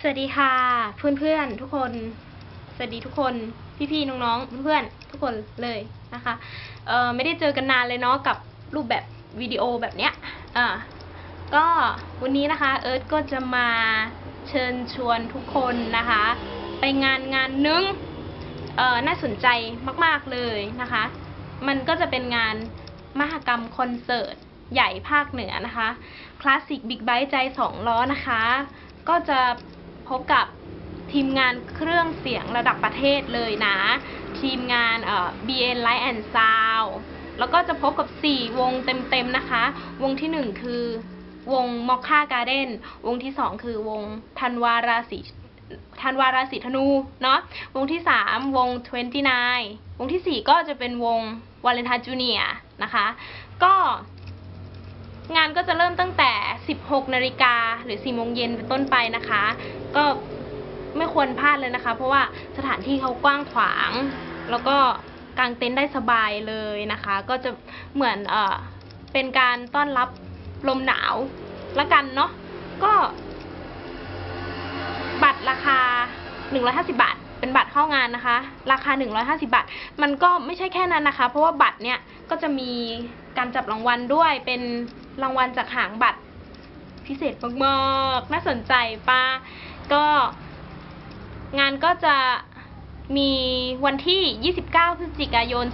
สวัสดีค่ะเพื่อนๆทุกคน สวัสดีทุกคนพี่ๆน้องๆเพื่อนๆทุกคนเลยนะคะเออไม่ได้เจอกันนานเลยเนาะกับรูปแบบวิดีโอแบบเนี้ยอ่าก็วันนี้นะคะเอิร์ธก็จะมาเชิญชวนทุกคนนะคะ ไปงานงานนึงเออน่าสนใจมากๆเลยนะคะ มันก็จะเป็นงานมหกรรมคอนเสิร์ตใหญ่ภาคเหนือนะคะคลาสสิกบิ๊กไบค์ใจสองล้อนะคะ ก็จะ พบกับทีมงานเครื่องเสียงระดับประเทศเลยนะ ทีมงานเอ่อ BN Light and Sound แล้วก็จะพบกับ 4 วงเต็มๆนะคะ วงที่ 1 คือวงมอคค่าการ์เด้นวงที่ 2 คือวงธันวาราศีธันวาราศีธนูเนาะวงที่ 3 วง 29 วงทีสี่4 ก็จะเป็นวงวาเลนทน์จูเนียนะคะ ก็งานก็จะเริ่มตั้งแต่ 16 นาฬิกาหรือ 4 โมงเย็นเป็นต้นไปนะคะ ก็ไม่ควรพลาดเลยนะคะ เพราะว่าสถานที่เขากว้างขวาง แล้วก็กางเต็นท์ได้สบายเลยนะคะ ก็จะเหมือนเออเป็นการต้อนรับลมหนาวละกันเนาะก็ บัตรราคา 150 บาท เป็นบัตรเข้างานนะคะ ราคา 150 บาท มันก็ไม่ใช่แค่นั้นนะคะ เพราะว่าบัตรเนี่ยก็จะมีการจับรางวัลด้วยเป็นรางวัลจากหางบัตรพิเศษมากๆน่าสนใจปะ ก็งานก็จะมีวันที่ 29 พฤศจิกายน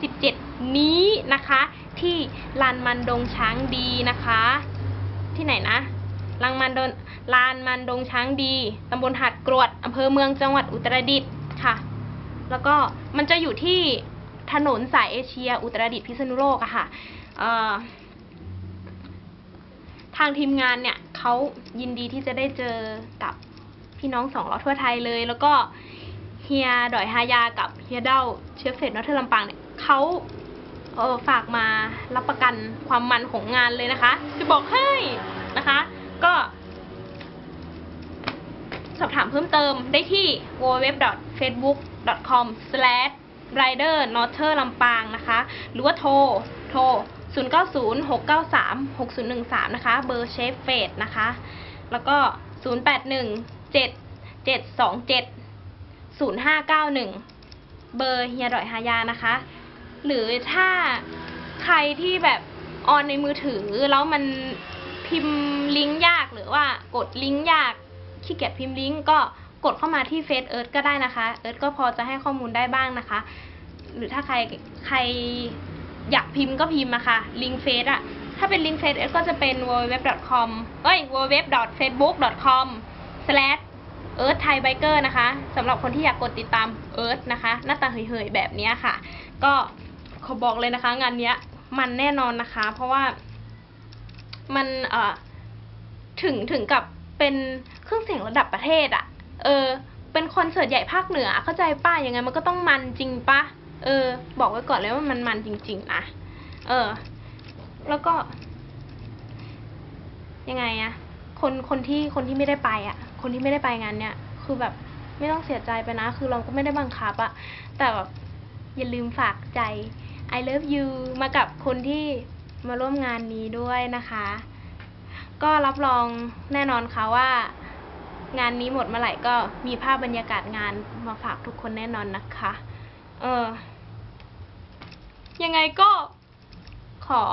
2557 นี้นะคะ ที่ลานมันดงช้างดีนะคะ ที่ไหนนะลานมันดงลานมันดงช้างดีตำบลหาดกรวดอำเภอเมืองจังหวัดอุตรดิตถ์ค่ะ แล้วก็มันจะอยู่ที่ถนนสายเอเชีย อุตรดิตถ์พิษณุโลกอะค่ะเอ่อ ทางทีมงานเนี่ยเขายินดีที่จะได้เจอกับพี่น้องสองล้อทั่วไทยเลย แล้วก็เฮียดอยฮายากับเฮียเด้าเชฟเฟดนอตเทอร์ลำปางเนี่ยเขาเออฝากมารับประกันความมันของงานเลยนะคะ จะบอกให้นะคะ ก็สอบถามเพิ่มเติมได้ที่ www.facebook.com/rider n o r t h e r ลำปางนะคะ หรือว่าโทร โทร 0906936013 นะคะ เบอร์เชฟเฟดนะคะ แล้วก็ 0817770591 เบอร์เฮียดอยฮายานะคะ หรือถ้าใครที่แบบออนในมือถือแล้วมันพิมพ์ลิงก์ยากหรือว่ากดลิงก์ยากขี้เกียจพิมพ์ลิงก์ก็กดเข้ามาที่เฟซเอิร์ธก็ได้นะคะ เอิร์ธก็พอจะให้ข้อมูลได้บ้างนะคะ หรือถ้าใครใคร อยากพิมพ์ก็พิมพ์มาค่ะลิงก์เฟซอะถ้าเป็นลิงก์เฟซเอิร์ธก็จะเป็น www.com เอ้ย www.facebook.com slash เอิร์ธไทยไบเกอร์นะคะสำหรับคนที่อยากกดติดตามเอิร์ธนะคะ หน้าตาเหยๆแบบนี้ค่ะ ก็ขอบอกเลยนะคะ งานนี้มันแน่นอนนะคะ เพราะว่ามันเอ่อถึงถึงกับเป็นเครื่องเสียงระดับประเทศอะเออ เป็นคอนเสิร์ตใหญ่ภาคเหนือเข้าใจป้ายังไงมันก็ต้องมันจริงปะ เออ บอกไว้ก่อนเลยว่ามันมันจริงๆนะเออ แล้วก็ ยังไงอะคนคนที่คนที่ไม่ได้ไปอะคนที่ไม่ได้ไปงานเนี้ยคือแบบไม่ต้องเสียใจไปนะ คือเราก็ไม่ได้บังคับอะแต่แบบอย่าลืมฝากใจ I love you มากับคนที่มาร่วมงานนี้ด้วยนะคะ ก็รับรองแน่นอนค่ะว่า งานนี้หมดเมื่อไหร่ก็มีภาพบรรยากาศงานมาฝากทุกคนแน่นอนนะคะ เออ ยังไงก็ขอ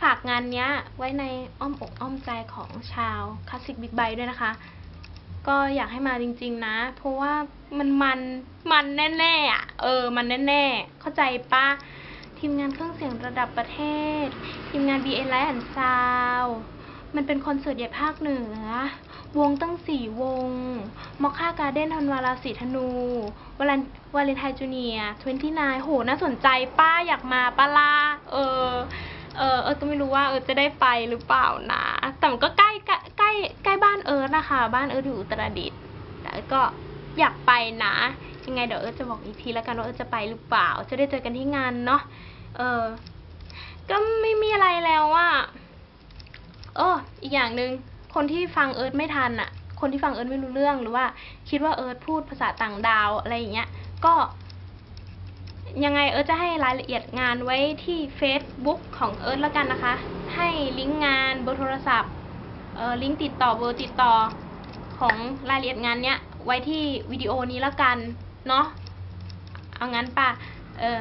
ฝากงานเนี้ย ไว้ในอ้อมอกอ้อมใจของชาวคลาสสิกบิ๊กไบด้วยนะคะ ก็อยากให้มาจริง ๆ นะ เพราะว่ามันมันมันแน่ๆอะ เออ มันแน่ๆ เข้าใจปะทีมงานเครื่องเสียงระดับประเทศ ทีมงาน BN Light and Sound มันเป็นคอนเสิร์ตใหญ่ภาคเหนือ วงตั้งสี่วงมอคค่าการ์เด้นธันวาราศีธนูวาเลนวาเลนไทน์จูเนียทเวนตี้นโห น่าสนใจป้าอยากมาปลาเออ เออ เออ ก็ไม่รู้ว่าเออจะได้ไปหรือเปล่านะ แต่มันก็ใกล้ใกล้ใกล้ใกล้บ้านเอิร์ธนะคะ บ้านเอิร์ธอยู่อุตรดิตถ์แต่ก็อยากไปนะ ยังไงเดี๋ยวเอิร์ธจะบอกอีกทีแล้วกันว่าเอิร์ธจะไปหรือเปล่า จะได้เจอกันที่งานเนาะ เออ ก็ไม่มีอะไรแล้วอะเออ อีกอย่างหนึ่ง คนที่ฟังเอิร์ธไม่ทันอะคนที่ฟังเอิร์ธไม่รู้เรื่องหรือว่า คิดว่าเอิร์ธพูดภาษาต่างดาวอะไรอย่างเงี้ย ก็ ยังไงเอิร์ธจะให้รายละเอียดงานไว้ที่ Facebook ของเอิร์ธแล้วกันนะคะ ให้ลิงก์งานเบอร์โทรศัพท์เอ่อลิงก์ติดต่อเบอร์ติดต่อของรายละเอียดงานเนี้ยไว้ที่วิดีโอนี้แล้วกันเนาะเอางั้นป่ะเออ